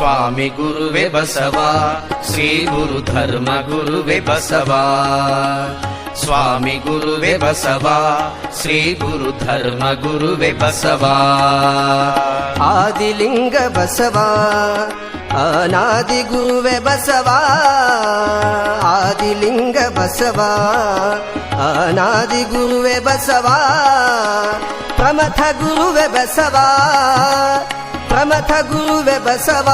ಸ್ವಾಮಿ ಗುರುವೆ ಬಸವ, ಶ್ರೀ ಗುರು ಧರ್ಮ ಗುರುವೆ ಬಸವ. ಸ್ವಾಮಿ ಗುರುವೆ ಬಸವ, ಶ್ರೀ ಗುರು ಧರ್ಮ ಗುರುವೆ ಬಸವ. ಆದಿಲಿಂಗ ಬಸವ, ಅನಾದಿ ಗುರುವೆ ಬಸವ. ಆದಿಲಿಂಗ ಬಸವ, ಅನಾದಿ ಗುರುವೆ ಬಸವ. ಪ್ರಮಥ ಗುರುವೆ ಬಸವ. ಪ್ರಮಥ ಗುರುವೆ ಬಸವ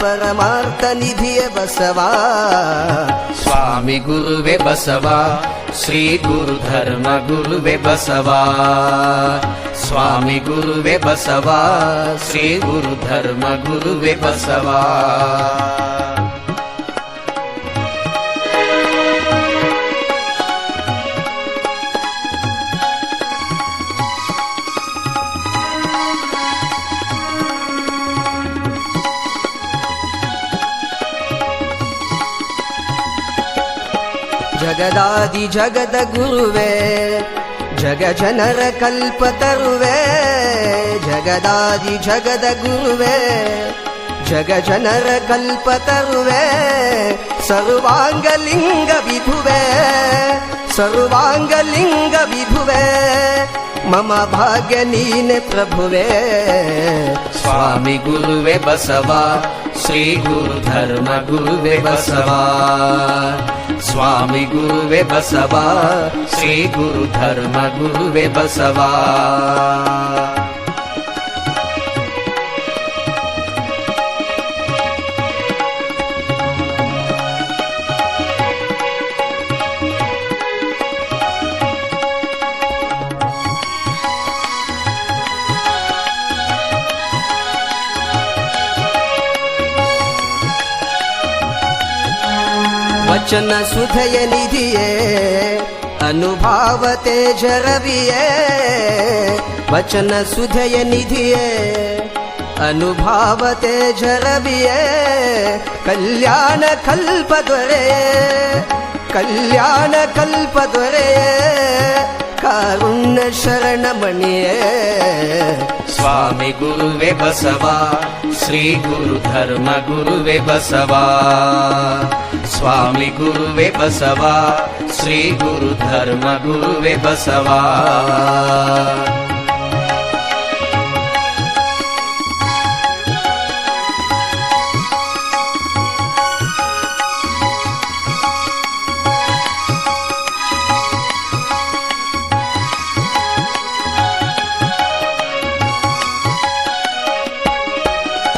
ಪರಮಾರ್ಥ ನಿಧಿಯ ಬಸವ ಸ್ವಾಮಿ ಗುರುವೆ ಬಸವ ಶ್ರೀ ಗುರು ಧರ್ಮ ಗುರುವೆ ಬಸವ ಸ್ವಾಮಿ ಗುರುವೆ ಬಸವ ಶ್ರೀ ಗುರು ಧರ್ಮ ಗುರುವೆ ಬಸವ ಜಗದಾದಿ ಜಗದ ಗುರುವೇ, ಜಗ ಜನರ ಕಲ್ಪ ತರುವೆ, ಜಗದಾದಿ ಜಗದ ಗುರುವೇ, ಜಗ ಜನರ ಕಲ್ಪ ತರುವೆ ಸರ್ವಾಂಗಲಿಂಗ ವಿಧುವೆ ಸರ್ವಾಂಗಲಿಂಗ ವಿಧುವೆ, ಮಮ ಭಾಗ್ಯ ನೀನೆ ಪ್ರಭುವೆ. ಸ್ವಾಮಿ ಗುರುವೆ ಬಸವ, ಶ್ರೀ ಗುರು ಧರ್ಮ ಗುರುವೆ ಬಸವ. स्वामि गुरुवे बसवा श्रीगुरुधर्म गुरुवे बसवा। ವಚನ ಸುಧಯ ನಿಧಿಯೇ, ಅನುಭಾವ ತೇಜ ರವಿಯೇ ವಚನ ಸುಧಯ ನಿಧಿಯೇ, ಅನುಭಾವ ತೇಜ ರವಿಯೇ ಕಲ್ಯಾಣ ಕಲ್ಪ ದೊರೆಯೇ ಕಲ್ಯಾಣ ಕಲ್ಪ ದೊರೆಯೇ ಕಾರುಣ್ಯ ಶರಣಮಣಿಯೇ ಸ್ವಾಮಿ ಗುರುವೆ ಬಸವ, ಶ್ರೀ ಗುರು ಧರ್ಮ ಗುರುವೆ ಬಸವ. स्वामि गुरुवे बसवा श्रीगुरुधर्म गुरुवे बसवा।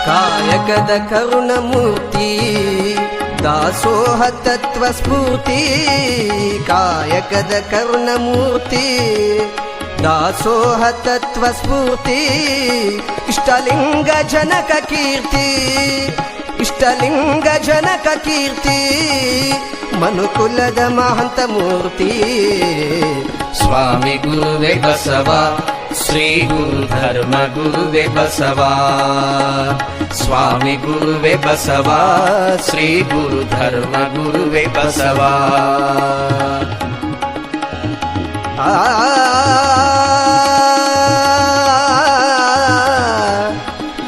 कायकद करुणमूर्ति ದಾಸೋಹ ತತ್ವ ಸ್ಫೂರ್ತಿ, ಕಾಯಕದ ಕರ್ಣಮೂರ್ತಿ. ದಾಸೋಹ ತತ್ವ ಸ್ಫೂರ್ತಿ, ಇಷ್ಟಲಿಂಗ ಜನಕ ಕೀರ್ತಿ. ಇಷ್ಟಲಿಂಗ ಜನಕ ಕೀರ್ತಿ, ಮನುಕುಲದ ಮಹಂತ ಮೂರ್ತಿ. ಸ್ವಾಮಿ ಗುರುವೆ ಬಸವ श्री गुरु धर्म गुरुवे बसवा स्वामी गुरुवे बसवा श्री गुरु धर्म गुरुवे बसवा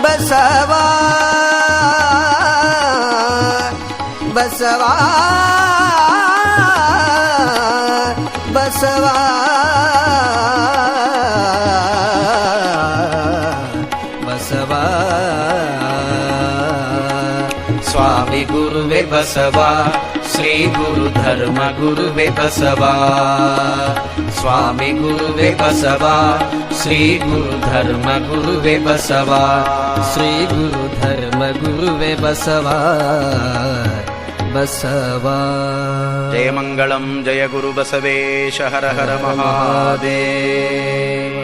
बसवा बसवा बसवा स्वामि गुरुवे बसवा श्री गुरु धर्म गुरुवे बसवा स्वामि गुरुवे बसवा श्री गुरु धर्म गुरुवे बसवा श्री गुरु धर्म गुरुवे बसवा बसवा जयमङ्गलं जय गुरु बसवेश हर हर महादेव